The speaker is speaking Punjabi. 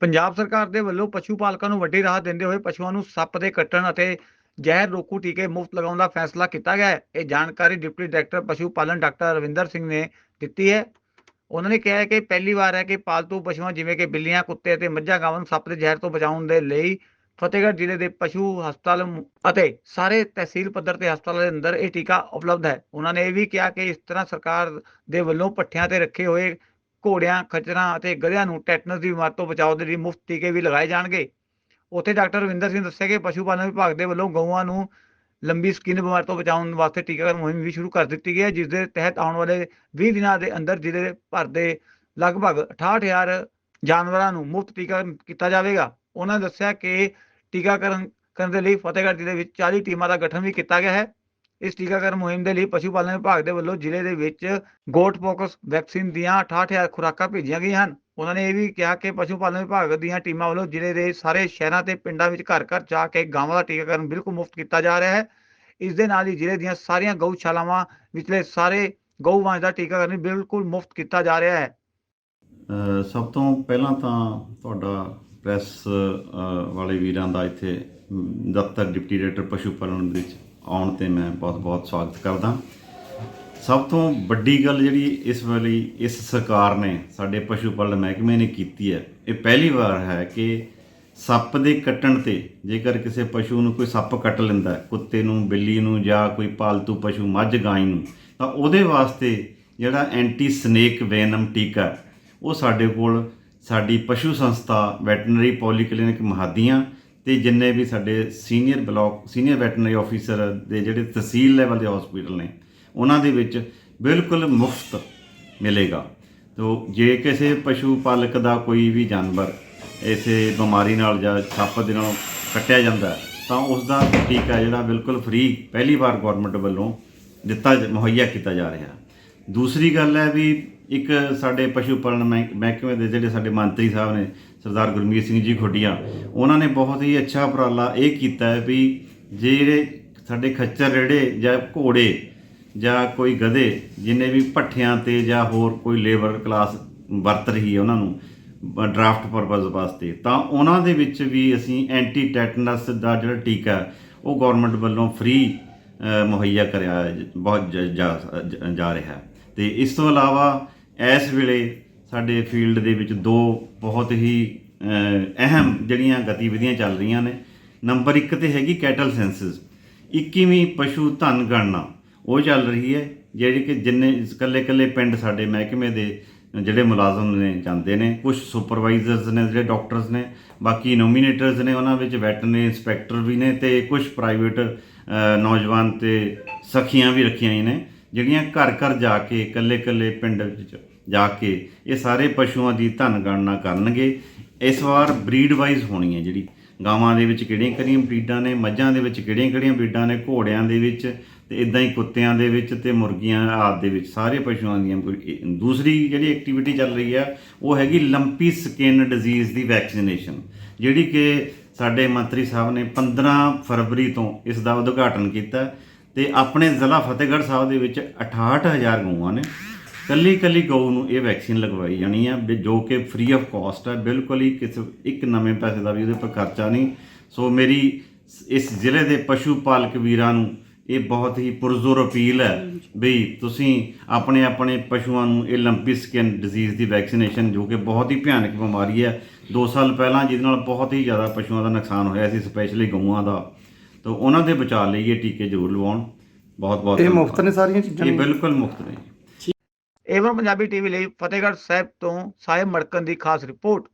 ਪੰਜਾਬ ਸਰਕਾਰ ਦੇ ਵੱਲੋਂ ਪਸ਼ੂ ਪਾਲਕਾਂ ਨੂੰ ਵੱਡੀ ਰਾਹਤ ਦਿੰਦੇ ਹੋਏ ਪਸ਼ੂਆਂ ਨੂੰ ਸੱਪ ਦੇ ਕੱਟਣ ਅਤੇ ਜ਼ਹਿਰ ਰੋਕੂ ਟੀਕੇ ਮੁਫਤ ਲਗਾਉਣ ਦਾ ਫੈਸਲਾ ਕੀਤਾ ਗਿਆ ਹੈ। ਇਹ ਜਾਣਕਾਰੀ ਡਿਪਟੀ ਡਾਇਰੈਕਟਰ ਪਸ਼ੂ ਪਾਲਣ ਡਾਕਟਰ ਰਵਿੰਦਰ ਸਿੰਘ ਨੇ ਦਿੱਤੀ ਹੈ। ਉਹਨਾਂ ਨੇ ਕਿਹਾ ਹੈ ਕਿ ਪਹਿਲੀ ਵਾਰ ਹੈ ਕਿ ਪਾਲਤੂ ਪਸ਼ੂਆਂ ਜਿਵੇਂ ਕਿ ਬਿੱਲੀਆਂ, ਕੁੱਤੇ ਅਤੇ ਮੱਝਾਂ ਗਾਵਾਂ ਨੂੰ ਸੱਪ ਦੇ ਜ਼ਹਿਰ ਤੋਂ ਬਚਾਉਣ ਦੇ ਲਈ ਫਤਿਹਗੜ੍ਹ ਜ਼ਿਲ੍ਹੇ ਦੇ ਪਸ਼ੂ ਹਸਪਤਾਲ ਅਤੇ ਸਾਰੇ ਤਹਿਸੀਲ ਪੱਧਰ ਤੇ ਹਸਪਤਾਲਾਂ ਦੇ ਅੰਦਰ ਇਹ ਟੀਕਾ ਉਪਲਬਧ ਹੈ। ਉਹਨਾਂ ਨੇ ਇਹ ਵੀ ਕਿਹਾ ਕਿ ਇਸ ਤਰ੍ਹਾਂ ਸਰਕਾਰ ਦੇ ਵੱਲੋਂ ਪੱਠਿਆਂ ਤੇ ਰੱਖੇ ਹੋਏ ਘੋੜਿਆਂ ਖੱਚਰਾਂ ਅਤੇ ਗਧਿਆਂ ਨੂੰ ਟੈਟਨਸ ਦੀ ਬਿਮਾਰੀ ਤੋਂ ਬਚਾਓ ਦੇ ਲਈ ਮੁਫਤ ਟੀਕੇ ਵੀ ਲਗਾਏ ਜਾਣਗੇ। ਉੱਥੇ ਡਾਕਟਰ ਰਵਿੰਦਰ ਸਿੰਘ ਦੱਸਿਆ ਕਿ ਪਸ਼ੂ ਪਾਲਣ ਵਿਭਾਗ ਦੇ ਵੱਲੋਂ ਗਊਆਂ ਨੂੰ ਲੰਬੀ ਸਕਿਨ ਬਿਮਾਰੀ ਤੋਂ ਬਚਾਉਣ ਵਾਸਤੇ ਟੀਕਾਕਰਨ ਮੁਹਿੰਮ ਵੀ ਸ਼ੁਰੂ ਕਰ ਦਿੱਤੀ ਗਈ ਹੈ ਜਿਸ ਦੇ ਤਹਿਤ ਆਉਣ ਵਾਲੇ 20 ਦਿਨਾਂ ਦੇ ਅੰਦਰ ਜ਼ਿਲ੍ਹੇ ਭਰ ਦੇ ਲਗਭਗ 68000 ਜਾਨਵਰਾਂ ਨੂੰ ਮੁਫਤ ਟੀਕਾਕਰਨ ਕੀਤਾ ਜਾਵੇਗਾ। ਉਹਨਾਂ ਨੇ ਦੱਸਿਆ ਕਿ ਟੀਕਾਕਰਨ ਕਰਨ ਦੇ ਲਈ ਫਤਿਹਗੜ੍ਹ ਜ਼ਿਲ੍ਹੇ ਵਿੱਚ 40 ਟੀਮਾਂ ਦਾ ਗਠਨ ਵੀ ਕੀਤਾ ਗਿਆ ਹੈ। ਇਸ ਟੀਕਾਕਰਨ ਮੁਹਿੰਮ ਦੇ ਲਈ ਪਸ਼ੂ ਪਾਲਣ ਵਿਭਾਗ ਦੇ ਵੱਲੋਂ ਜ਼ਿਲ੍ਹੇ ਦੇ ਵਿੱਚ ਗੋਟ ਪੋਕਸ ਵੈਕਸੀਨ ਦੀਆਂ 68000 ਖੁਰਾਕਾਂ ਭੇਜੀਆਂ ਗਈਆਂ ਹਨ। ਉਹਨਾਂ ਨੇ ਇਹ ਵੀ ਕਿਹਾ ਕਿ ਪਸ਼ੂ ਪਾਲਣ ਵਿਭਾਗ ਦੀਆਂ ਟੀਮਾਂ ਵੱਲੋਂ ਜ਼ਿਲ੍ਹੇ ਦੇ ਸਾਰੇ ਸ਼ਹਿਰਾਂ ਤੇ ਪਿੰਡਾਂ ਵਿੱਚ ਘਰ ਘਰ ਜਾ ਕੇ ਗਾਵਾਂ ਦਾ ਟੀਕਾਕਰਨ ਬਿਲਕੁਲ ਮੁਫਤ ਕੀਤਾ ਜਾ ਰਿਹਾ ਹੈ। ਇਸ ਦੇ ਨਾਲ ਹੀ ਜ਼ਿਲ੍ਹੇ ਦੀਆਂ ਸਾਰੀਆਂ ਗਊਸ਼ਾਲਾਵਾਂ ਵਿਚਲੇ ਸਾਰੇ ਗਊ ਵੰਸ਼ ਦਾ ਟੀਕਾਕਰਨ ਬਿਲਕੁਲ ਮੁਫਤ ਕੀਤਾ ਜਾ ਰਿਹਾ ਹੈ। ਸਭ ਤੋਂ ਪਹਿਲਾਂ ਤਾਂ ਤੁਹਾਡਾ ਪ੍ਰੈਸ ਵਾਲੇ ਵੀਰਾਂ ਦਾ ਇੱਥੇ ਦਫ਼ਤਰ ਡਿਪਟੀ ਡਾਇਰੈਕਟਰ ਪਸ਼ੂ ਪਾਲਣ ਦੇ ਵਿੱਚ ਆਉਣ ਤੇ ਮੈਂ ਬਹੁਤ-ਬਹੁਤ ਸਵਾਗਤ ਕਰਦਾ। ਸਭ ਤੋਂ ਵੱਡੀ ਗੱਲ ਜਿਹੜੀ ਇਸ ਵੇਲੇ ਇਸ ਸਰਕਾਰ ਨੇ ਸਾਡੇ ਪਸ਼ੂ ਪਾਲਣ ਮਹਿਕਮੇ ਨੇ ਕੀਤੀ ਹੈ, ਇਹ ਪਹਿਲੀ ਵਾਰ ਹੈ ਕਿ ਸੱਪ ਦੇ ਕੱਟਣ ਤੇ ਜੇਕਰ ਕਿਸੇ ਪਸ਼ੂ ਨੂੰ ਕੋਈ ਸੱਪ ਕੱਟ ਲੈਂਦਾ ਕੁੱਤੇ ਨੂੰ, ਬਿੱਲੀ ਨੂੰ ਜਾਂ ਕੋਈ ਪਾਲਤੂ ਪਸ਼ੂ ਮੱਝ ਗਾਂ ਨੂੰ, ਤਾਂ ਉਹਦੇ ਵਾਸਤੇ ਜਿਹੜਾ ਐਂਟੀ ਸਨੇਕ ਵੈਨਮ ਟੀਕਾ ਉਹ ਸਾਡੇ ਕੋਲ ਸਾਡੀ ਪਸ਼ੂ ਸੰਸਥਾ ਵੈਟਰਨਰੀ ਪੋਲੀਕਲੀਨਿਕ ਮਹਾਦੀਆਂ ਤੇ ਜਿੰਨੇ ਵੀ ਸਾਡੇ senior block, senior veterinary officer ਦੇ ਜਿਹੜੇ ਤਹਿਸੀਲ ਲੈਵਲ ਦੇ ਹਸਪੀਟਲ ਨੇ, ਉਹਨਾਂ ਦੇ ਵਿੱਚ ਬਿਲਕੁਲ ਮੁਫਤ ਮਿਲੇਗਾ। ਤੋ ਜੇ ਕਿਸੇ ਪਸ਼ੂ ਪਾਲਕ ਦਾ ਕੋਈ ਵੀ ਜਾਨਵਰ ਇਸੇ ਬਿਮਾਰੀ ਨਾਲ ਜਾਂ ਸੱਪ ਦੇ ਨਾਲ ਕੱਟਿਆ ਜਾਂਦਾ, ਤਾਂ ਉਸ ਦਾ ਟੀਕਾ ਜਿਹੜਾ ਬਿਲਕੁਲ ਫ੍ਰੀ ਪਹਿਲੀ ਵਾਰ ਗਵਰਨਮੈਂਟ ਵੱਲੋਂ ਦਿੱਤਾ ਜ- ਮੁਹੱਈਆ ਕੀਤਾ ਜਾ ਰਿਹਾ। ਦੂਸਰੀ ਗੱਲ ਹੈ ਵੀ ਇੱਕ ਸਾਡੇ ਪਸ਼ੂ ਪਾਲਣ ਮਹਿ- ਮਹਿਕਮੇ ਦੇ ਜਿਹੜੇ ਸਾਡੇ ਮੰਤਰੀ ਸਾਹਿਬ ਨੇ, ਸਰਦਾਰ ਗੁਰਮੀਤ ਸਿੰਘ ਜੀ ਖੁੱਡੀਆਂ, ਉਹਨਾਂ ਨੇ ਬਹੁਤ ਹੀ ਅੱਛਾ ਉਪਰਾਲਾ ਇਹ ਕੀਤਾ ਹੈ ਵੀ ਜਿਹੜੇ ਸਾਡੇ ਖੱਚਰ ਰੇੜੇ ਜਾਂ ਘੋੜੇ ਜਾਂ ਕੋਈ ਗਧੇ, ਜਿੰਨੇ ਵੀ ਪੱਠਿਆਂ ਤੇ ਜਾਂ ਹੋਰ ਕੋਈ ਲੇਬਰ ਕਲਾਸ ਵਰਤ ਰਹੀ ਹੈ ਉਹਨਾਂ ਨੂੰ ਡਰਾਫਟ ਪਰਪਸ ਵਾਸਤੇ, ਤਾਂ ਉਹਨਾਂ ਦੇ ਵਿੱਚ ਵੀ ਅਸੀਂ ਐਂਟੀ ਟੈਟਨਸ ਦਾ ਜਿਹੜਾ ਟੀਕਾ ਉਹ ਗਵਰਨਮੈਂਟ ਵੱਲੋਂ ਫ੍ਰੀ ਮੁਹੱਈਆ ਕਰਿਆ ਬਹੁਤ ਜਾ- ਜਾ ਰਿਹਾ ਹੈ। ਤੇ ਇਸ ਤੋਂ ਇਲਾਵਾ ਇਸ ਵੇਲੇ ਸਾਡੇ ਫੀਲਡ ਦੇ ਵਿੱਚ ਦੋ ਬਹੁਤ ਹੀ ਅਹਿਮ ਜਿਹੜੀਆਂ ਗਤੀਵਿਧੀਆਂ ਚੱਲ ਰਹੀਆਂ ਨੇ। ਨੰਬਰ 1 ਤੇ ਹੈਗੀ ਕੈਟਲ ਸੈਂਸਸ। 21ਵੀਂ ਪਸ਼ੂ ਧਨ ਗਣਨਾ। ਉਹ ਚੱਲ ਰਹੀ ਹੈ, ਜਿਹੜੀ ਕਿ ਜਿੰਨੇ ਇਕੱਲੇ ਇਕੱਲੇ ਪਿੰਡ ਸਾਡੇ ਮਹਿਕਮੇ ਦੇ ਜਿਹੜੇ ਮੁਲਾਜ਼ਮ ਨੇ, ਜਾਂਦੇ ਨੇ। ਕੁਝ ਸੁਪਰਵਾਈਜ਼ਰਸ ਨੇ, ਜਿਹੜੇ ਡਾਕਟਰਸ ਨੇ, ਬਾਕੀ ਨੋਮੀਨੇਟਰਸ ਨੇ, ਉਹਨਾਂ ਵਿੱਚ ਵੈਟਰਨਰੀ ਇੰਸਪੈਕਟਰ ਵੀ ਨੇ ਤੇ ਕੁਝ ਪ੍ਰਾਈਵੇਟ ਨੌਜਵਾਨ ਤੇ ਸਖੀਆਂ ਵੀ ਰੱਖੀਆਂ ਹੋਈਆਂ ਨੇ। ਜਿਹੜੀਆਂ ਘਰ ਘਰ ਜਾ ਕੇ, ਇਕੱਲੇ ਇਕੱਲੇ ਪਿੰਡ ਵਿੱਚ ਜਾ ਕੇ ਇਹ ਸਾਰੇ ਪਸ਼ੂਆਂ ਦੀ ਧਨ ਗਣਨਾ ਕਰਨਗੇ, ਇਸ ਵਾਰ ਬਰੀਡ ਵਾਈਜ਼ ਹੋਣੀ ਹੈ ਜਿਹੜੀ। ਗਾਵਾਂ ਦੇ ਵਿੱਚ ਕਿਹੜੀਆਂ ਕਿਹੜੀਆਂ ਬਰੀਡਾਂ ਨੇ, ਮੱਝਾਂ ਦੇ ਵਿੱਚ ਕਿਹੜੀਆਂ ਕਿਹੜੀਆਂ ਬਰੀਡਾਂ ਨੇ, ਘੋੜਿਆਂ ਦੇ ਵਿੱਚ ਤੇ ਇਦਾਂ ਹੀ ਕੁੱਤਿਆਂ ਦੇ ਵਿੱਚ ਤੇ ਮੁਰਗੀਆਂ ਆਦਿ ਦੇ ਵਿੱਚ, ਸਾਰੇ ਪਸ਼ੂਆਂ ਦੀਆਂ ਦੂਸਰੀ ਜਿਹੜੀ ਐਕਟੀਵਿਟੀ ਚੱਲ ਰਹੀ ਆ, ਉਹ ਹੈਗੀ ਲੰਪੀ ਸਕਿਨ ਡਿਜ਼ੀਜ਼ ਦੀ ਵੈਕਸੀਨੇਸ਼ਨ ਜਿਹੜੀ ਕਿ ਸਾਡੇ ਮੰਤਰੀ ਸਾਹਿਬ ਨੇ 15 ਫਰਵਰੀ ਤੋਂ ਇਸ ਦਾ ਉਦਘਾਟਨ ਕੀਤਾ। ਤੇ ਆਪਣੇ ਜ਼ਿਲ੍ਹਾ ਫਤਿਹਗੜ੍ਹ ਸਾਹਿਬ ਦੇ ਵਿੱਚ 68000 ਗਊਆਂ ਨੇ ਕੱਲੀ ਕੱਲੀ ਗਊ ਨੂੰ ਇਹ ਵੈਕਸੀਨ ਲਗਵਾਈ ਜਾਣੀ ਆ, ਵੀ ਜੋ ਕਿ ਫ੍ਰੀ ਆਫ ਕਾਸਟ ਹੈ ਬਿਲਕੁਲ ਹੀ ਕਿਸੇ ਇੱਕ ਨਵੇਂ ਪੈਸੇ ਦਾ ਵੀ ਉਹਦੇ ਪਰ ਖਰਚਾ ਨਹੀਂ। ਸੋ ਮੇਰੀ ਇਸ ਜ਼ਿਲ੍ਹੇ ਦੇ ਪਸ਼ੂ ਪਾਲਕ ਵੀਰਾਂ ਨੂੰ ਇਹ ਬਹੁਤ ਹੀ ਪੁਰਜ਼ੋਰ ਅਪੀਲ ਹੈ ਵੀ ਤੁਸੀਂ ਆਪਣੇ ਆਪਣੇ ਪਸ਼ੂਆਂ ਨੂੰ ਇਹ ਲੰਪੀ ਸਕਿਨ ਡਿਜ਼ੀਜ਼ ਦੀ ਵੈਕਸੀਨੇਸ਼ਨ ਜੋ ਕਿ ਬਹੁਤ ਹੀ ਭਿਆਨਕ ਬਿਮਾਰੀ ਹੈ 2 ਸਾਲ ਪਹਿਲਾਂ ਜਿਹਦੇ ਨਾਲ ਬਹੁਤ ਹੀ ਜ਼ਿਆਦਾ ਪਸ਼ੂਆਂ ਦਾ ਨੁਕਸਾਨ ਹੋਇਆ ਸੀ ਸਪੈਸ਼ਲੀ ਗਊਆਂ ਦਾ। ਤਾਂ ਉਹਨਾਂ ਦੇ ਬਚਾਅ ਲਈ ਇਹ ਟੀਕੇ ਜ਼ਰੂਰ ਲਵਾਉਣ। ਬਹੁਤ ਬਹੁਤ ਇਹ ਮੁਫਤ ਨੇ ਸਾਰੀਆਂ ਚੀਜ਼ਾਂ ਇਹ ਬਿਲਕੁਲ ਮੁਫਤ ਨੇ ਏਵਨ ਪੰਜਾਬੀ ਟੀਵੀ ਲਈ ਫਤਿਹਗੜ੍ਹ ਸਾਹਿਬ ਤੋਂ ਸਾਹਿਬ ਮੜਕਨ ਦੀ ਖਾਸ ਰਿਪੋਰਟ।